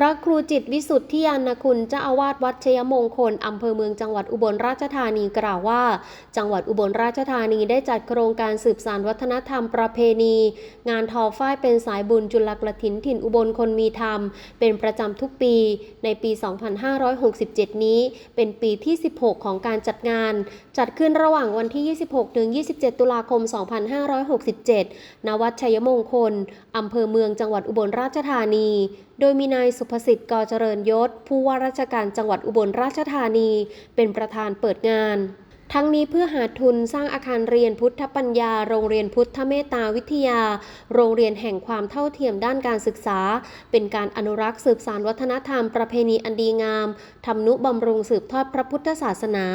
พระครูจิตวิสุทธิยานคุณเจ้าอาวาสวัดชยมงคล อำเภอเมืองจังหวัดอุบลราชธานีกล่าวว่า จังหวัดอุบลราชธานีได้จัดโครงการสืบสานวัฒนธรรมประเพณี งานทอฝ้ายเป็นสายบุญจุลกระถินถิ่นอุบลคนมีธรรม เป็นประจำทุกปีในปี 2567 นี้ เป็นปีที่ 16 ของการจัดงาน จัดขึ้นระหว่างวันที่ 26ถึง27 ตุลาคม 2567 ณ วัดชัยมงคล อำเภอเมืองจังหวัดอุบลราชธานี โดยมีนายสุภสิทธิ์กอเจริญยศ ผู้ว่าราชการจังหวัดอุบลราชธานี เป็นประธานเปิดงาน ทั้งนี้เพื่อหาทุนสร้างอาคารเรียนพุทธปัญญา โรงเรียนพุทธเมตตาวิทยา โรงเรียนแห่งความเท่าเทียมด้านการศึกษา เป็นการอนุรักษ์สืบสานวัฒนธรรมประเพณีอันดีงามทำนุบำรุงสืบทอดพระพุทธศาสนา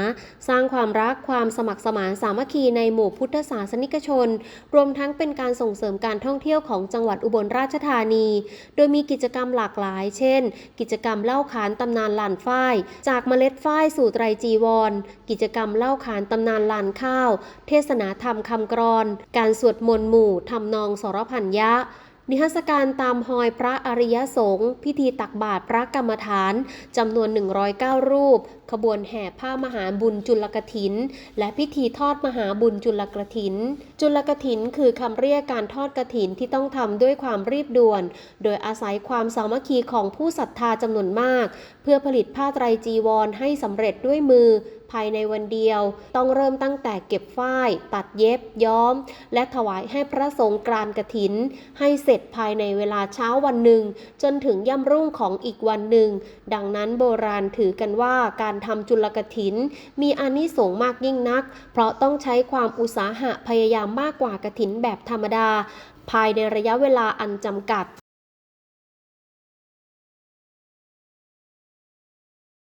สร้างความรักความสมัครสมานสามัคคีในหมู่พุทธศาสนิกชน รวมทั้งเป็นการส่งเสริมการท่องเที่ยวของจังหวัดอุบลราชธานี โดยมีกิจกรรมหลากหลาย เช่น กิจกรรมเล่าขานตำนานลานฝ้าย จากเมล็ดฝ้ายสู่ไตรจีวร กิจกรรมเล่าขานตำนานลานข้าว เทศนาธรรมคำกรอน การสวดมนต์หมู่ทำนองสรพันยะนิทรรศการตามหอยพระอริยสงฆ์พิธีตักบาตรพระกรรมฐานจำนวน 109 รูป ขบวนแห่ผ้ามหาบุญจุลกถิน และพิธีทอดมหาบุญจุลกถิน จุลกถินคือคำเรียกการทอดกถินที่ต้องทำด้วยความรีบด่วน โดยอาศัยความสามัคคีของผู้ศรัทธาจำนวนมาก เพื่อผลิตผ้าไตรจีวรให้สำเร็จด้วยมือ ภายในวันเดียว ต้องเริ่มตั้งแต่เก็บฝ้าย ตัดเย็บย้อม และถวายให้พระสงฆ์กรานกถิน ให้เสร็จภายในเวลาเช้าวันหนึ่ง จนถึงย่ำรุ่งของอีกวันหนึ่ง ดังนั้นโบราณถือกันว่าการทำจุลกถิน มีอานิสงส์มากยิ่งนัก เพราะต้องใช้ความอุตสาหะพยายามมากกว่ากถินแบบธรรมดา ภายในระยะเวลาอันจำกัด